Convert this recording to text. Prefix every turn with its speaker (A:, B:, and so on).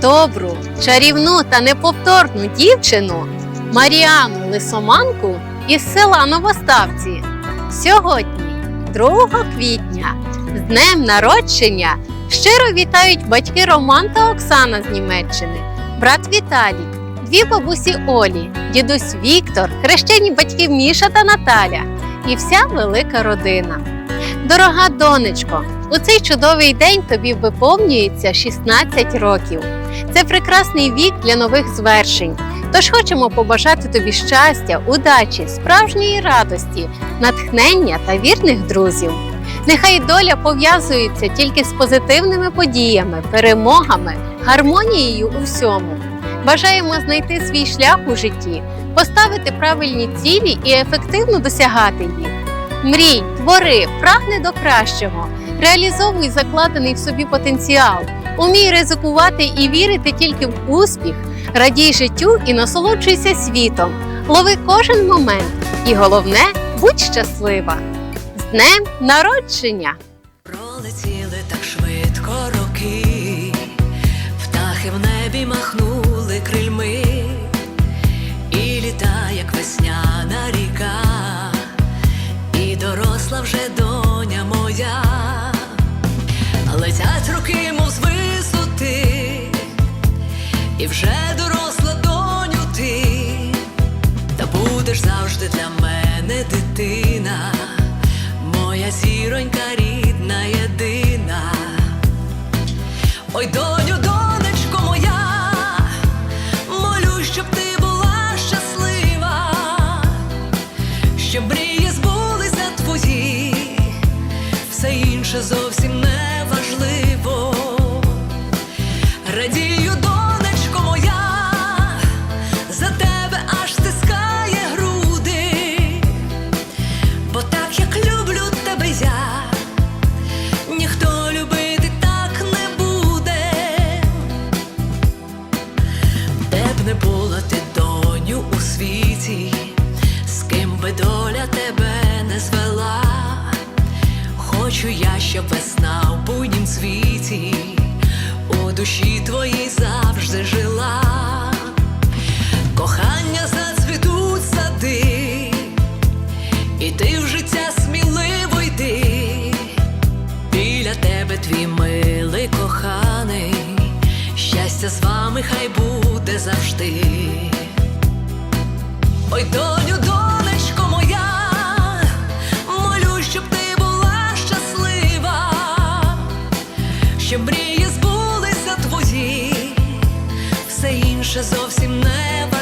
A: добру, чарівну та неповторну дівчину Маріану Лисоманку із села Новоставці. Сьогодні, 2 квітня, з днем народження, щиро вітають батьки Роман та Оксана з Німеччини, брат Віталік, дві бабусі Олі, дідусь Віктор, хрещені батьки Міша та Наталя і вся велика родина. Дорога донечко, у цей чудовий день тобі виповнюється 16 років. Це прекрасний вік для нових звершень. Тож хочемо побажати тобі щастя, удачі, справжньої радості, натхнення та вірних друзів. Нехай доля пов'язується тільки з позитивними подіями, перемогами, гармонією у всьому. Бажаємо знайти свій шлях у житті, поставити правильні цілі і ефективно досягати їх. Мрій, твори, прагни до кращого, реалізовуй закладений в собі потенціал, умій ризикувати і вірити тільки в успіх, радій життю і насолоджуйся світом, лови кожен момент, і головне будь щаслива. З днем народження!
B: Пролетіли так швидко все інше зовсім не важливо. Радію, Щоб весна в буйнім світі у душі твоїй завжди жила. Кохання зацвітуть сади, і ти в життя сміливо йди. Біля тебе твій милий коханий, щастя з вами хай буде завжди. Ой, щоб мрії збулися твої, все інше зовсім не важливо.